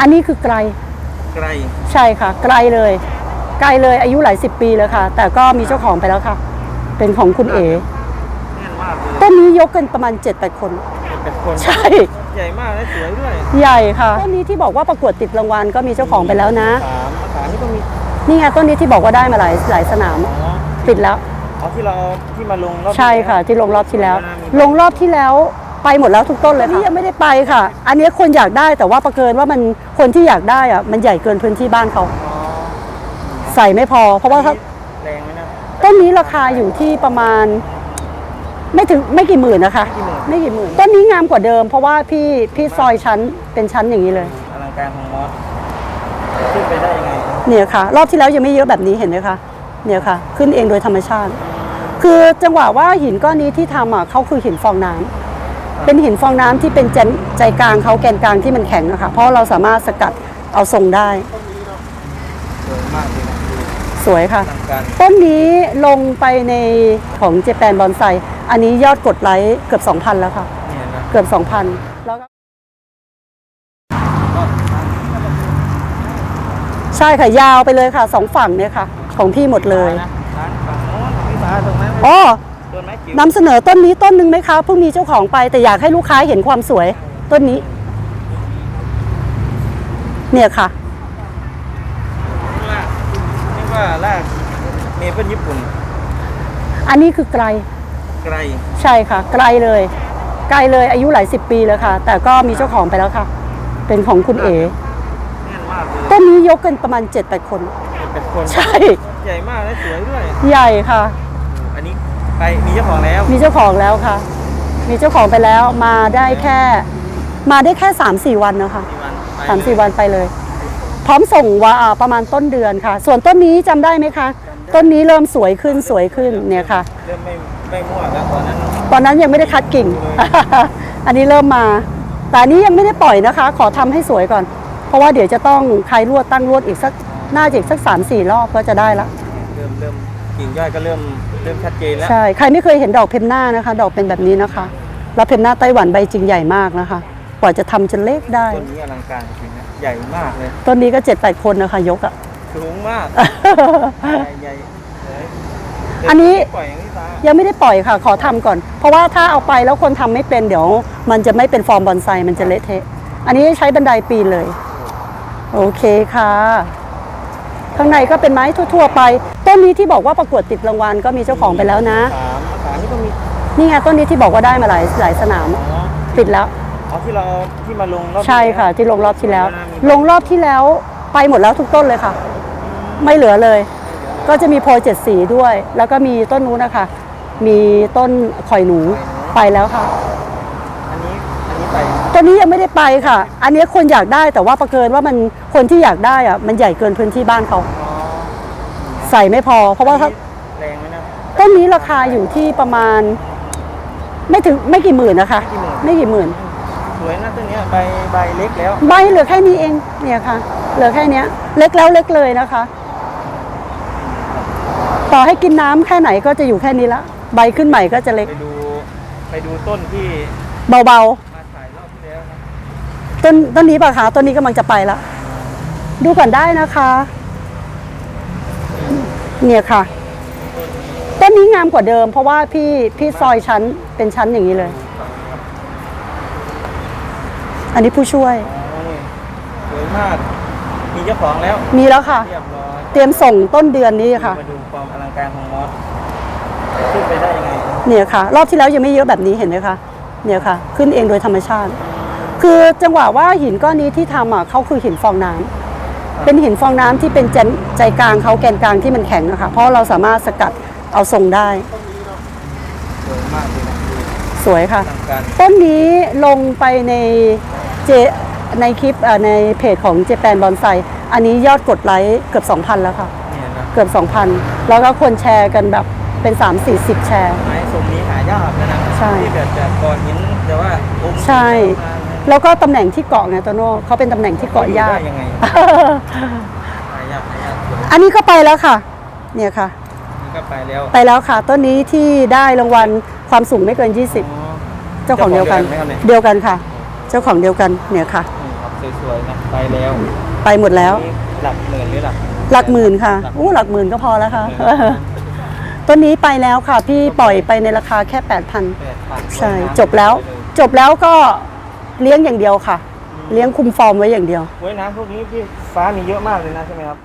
อันนี้คือไกลไกลใช่ค่ะ ไกลเลย ไกลเลยอายุหลายสิบปีเลยค่ะ แต่ก็มีเจ้าของไปแล้วค่ะ เป็นของคุณเอ๋แน่นมากเลยต้นนี้ยกกันประมาณ7จ็ดแปดคน เป็นคนใช่ ใหญ่มากและสวยด้วยใหญ่ค่ะต้นนี้ที่บอกว่าประกวดติดรางวัลก็มีเจ้าของไปแล้วนะ สามขานี่ก็มีนี่ไงต้นนี้ที่บอกว่าได้มาหลายหลายสนามอ๋อปิดแล้ว เอาที่เราที่มาลงรอบใช่ค่ะ ที่ลงรอบที่แล้ว ลงรอบที่แล้ว ไปหมดแล้วทุกต้นเลยค่ะนี่ยังไม่ได้ไปค่ะ อันนี้คนอยากได้แต่ว่าประเกินว่ามันคนที่อยากได้อะมันใหญ่เกินพื้นที่บ้านเขาอ๋อใส่ไม่พอ เพราะว่าถ้าแรงไหมนะต้นนี้ราคาอยู่ที่ประมาณ ไม่ถึงไม่กี่หมื่นนะคะ ไม่กี่หมื่นต้นนี้งามกว่าเดิม เพราะว่าพี่พี่ซอยชั้นเป็นชั้นอย่างนี้เลยอลังการของมอสขึ้นไปได้ยังไงเนี่ยค่ะ รอบที่แล้วยังไม่เยอะแบบนี้เห็นไหมคะเนี่ยค่ะ ขึ้นเองโดยธรรมชาติ คือจังหวะว่าหินก้อนนี้ที่ทำอะเขาคือหินฟองน้ำ เป็นหินฟองน้ำที่เป็นใจใจกลางเขาแกนกลางที่มันแข็งอะค่ะเพราะเราสามารถสกัดเอาทรงได้ สวยมากเลยนะดูสวยค่ะอลังการต้นนี้ลงไปในของเจแปนบอนไซอันนี้ยอดกดไลค์เกือบ 2,000 แล้วค่ะเนี่ยนะเกือบ 2,000 แล้วก็ใช่ค่ะ ยาวไปเลยค่ะสองฝั่งเนี่ยค่ะ ของพี่หมดเลยนะร้านฝั่งโน้นพี่ฟ้าตรงนั้นอ๋อต้ นไม้จิ๋วนำเสนอต้นนี้ต้นหนึ่งไหมคะเพิ่งมีเจ้าของไปแต่อยากให้ลูกค้าเห็นความสวย ต้นนี้ เนี่ยค่ะ ลากเรียกว่าลากเมเปิลญี่ปุ่นอันนี้คือไกล ไกลใช่ค่ะ ไกลเลย ไกลเลยอายุหลายสิบปีเลยค่ะ แต่ก็มีเจ้าของไปแล้วค่ะ เป็นของคุณเอ๋แน่นมากเลยต้นนี้ยกกันประมาณ7จ็ดแปดคน เป็นคนใช่ ใหญ่มากและสวยด้วย ใหญ่ค่ะ ไปมีเจ้าของแล้ว มีเจ้าของแล้วค่ะ มีเจ้าของไปแล้วมาได้แค่ มาได้แค่3าสี่วันนะคะสี่วันไปสามสี่วันไปเลย พร้อมส่งว่าอ่าประมาณต้นเดือนค่ะ ส่วนต้นนี้จำได้ไหมคะ ต้นนี้เริ่มสวยขึ้นสวยขึ้นเนี่ยค่ะเริ่มไม่ไม่มั่วแล้วตอนนั้นตอนนั้นยังไม่ได้คัดกิ่ง อันนี้เริ่มมา แต่อันนี้ยังไม่ได้ปล่อยนะคะ ขอทำให้สวยก่อน เพราะว่าเดี๋ยวจะต้องคลายรวดตั้งรวดอีกสักน่าจะอีกสักสามสี่รอบก็จะได้ละเริ่มเริ่ม กิ่งย่อยก็เริ่มเริ่มชัดเจนแล้ว ใช่ ใครไม่เคยเห็นดอกเพนหน้านะคะ ดอกเป็นแบบนี้นะคะ แล้วเพนหน้าไต้หวันใบจริงใหญ่มากนะคะ กว่าจะทำจนเล็กได้ ต้นนี้อลังการจริงนะใหญ่มากเลย ต้นนี้ก็เจ็ดแปดคนนะคะ ยกอะสูงมาก ใหญ่ใหญ่เลยอันนี้ ปล่อยอย่างนี้ตายังไม่ได้ปล่อยค่ะ ขอทำก่อน เพราะว่าถ้าเอาไปแล้วคนทำไม่เป็นเดี๋ยว มันจะไม่เป็นฟอร์มบอนไซ มันจะเละเทะ อันนี้ใช้บันไดปีนเลย โอเคค่ะ ข้างในก็เป็นไม้ทั่ว ๆ ไป ต้นนี้ที่บอกว่าประกวดติดรางวัลก็มีเจ้าของไปแล้วนะ สามขานี่ก็มีนี่ไงต้นนี้ที่บอกว่าได้มาหลายหลายสนามอ๋อปิดแล้วเอาที่เราที่มาลงรอบใช่ค่ะ ที่ลงรอบที่แล้ว ลงรอบที่แล้วไปหมดแล้วทุกต้นเลยค่ะ ไม่เหลือเลย ก็จะมีโพยเจ็ดสีด้วย แล้วก็มีต้นนู้นนะคะ มีต้นข่อยหนูไปแล้วค่ะอันนี้อันนี้ไป ตัวนี้ยังไม่ได้ไปค่ะ อันนี้คนอยากได้แต่ว่าประเกินว่ามันคนที่อยากได้อะมันใหญ่เกินพื้นที่บ้านเขาอ๋อใส่ไม่พอ เพราะว่าถ้าแรงไหมนะต้นนี้ราคาอยู่ที่ประมาณ ไม่ถึงไม่กี่หมื่นนะคะ ไม่กี่หมื่น สวยนะต้นเนี้ยใบใบเล็กแล้วใบเหลือแค่นี้เองเนี่ยค่ะ เหลือแค่เนี้ย เล็กแล้วเล็กเลยนะคะ ต่อให้กินน้ำแค่ไหนก็จะอยู่แค่นี้ละ ใบขึ้นใหม่ก็จะเล็ก ไปดู ไปดูต้นที่ เบามาถ่ายรอบที่แล้วนะ ๆ ต้นต้นนี้ป่ะคะต้นนี้กำลังจะไปละดูก่อนได้นะคะ เนี่ยค่ะ ต้นนี้งามกว่าเดิม เพราะว่าพี่พี่ซอยชั้นเป็นชั้นอย่างนี้เลย อันนี้ผู้ช่วยอ๋อนี่สวยมากมีเจ้าของแล้ว มีแล้วค่ะ เรียบร้อยเตรียมส่งต้นเดือนนี้ค่ะ มาดูความอลังการของมอสขึ้นไปได้ยังไง เนี่ยค่ะ รอบที่แล้วยังไม่เยอะแบบนี้เห็นไหมคะเนี่ยค่ะ ขึ้นเองโดยธรรมชาติ คือจังหวะว่าหินก้อนนี้ที่ทำอะเขาคือหินฟองน้ำเป็นหินฟองน้ำที่เป็นใจใจกลางเขาแกนกลางที่มันแข็งอะค่ะเพราะเราสามารถสกัดเอาทรงได้ สวยมากเลยนะดูสวยค่ะอลังการต้นนี้ลงไปในเจในคลิปเอ่อในเพจของเจแปนบอนไซอันนี้ยอดกดไลค์เกือบ 2,000 แล้วค่ะเนี่ยนะเกือบ 2,000 แล้วก็คนแชร์กันแบบเป็น 3-40 แชร์ไม้ทรงนี้หายากแล้วนะใช่ที่แบบแบบก่อนหินแต่ว่าองค์ใช่มาเนี่ย แล้วก็ตำแหน่งที่เกาะไงโตโน่เขาเป็นตำแหน่งที่เกาะยาก ได้ยังไงหายากหายากสวยอันนี้ก็ไปแล้วค่ะ เนี่ยค่ะ นี่ก็ไปแล้วไปแล้วค่ะ ต้นนี้ที่ได้รางวัลความสูงไม่เกินอ๋อ20เจ้าของเดียวกัน เจ้าของเดียวกันไหมครับเนี่ย เดียวกันค่ะ เจ้าของเดียวกัน เนี่ยค่ะ นี่ครับสสวยๆนะไปแล้วไปหมดแล้ว นี่หลักหมื่นหรือหลัก หลักหมื่นค่ะอู้หลักหมื่นก็พอแล้วค่ะต้นนี้ไปแล้วค่ะ พี่ปล่อยไปในราคาแค่ 8,000 แปดพันใช่ จบแล้ว จบแล้วก็ เลี้ยงอย่างเดียวค่ะ เลี้ยงคุมฟอร์มไว้อย่างเดียว เว้ยน้ำพวกนี้พี่ฟ้ามีเยอะมากเลยนะใช่ไหมครับ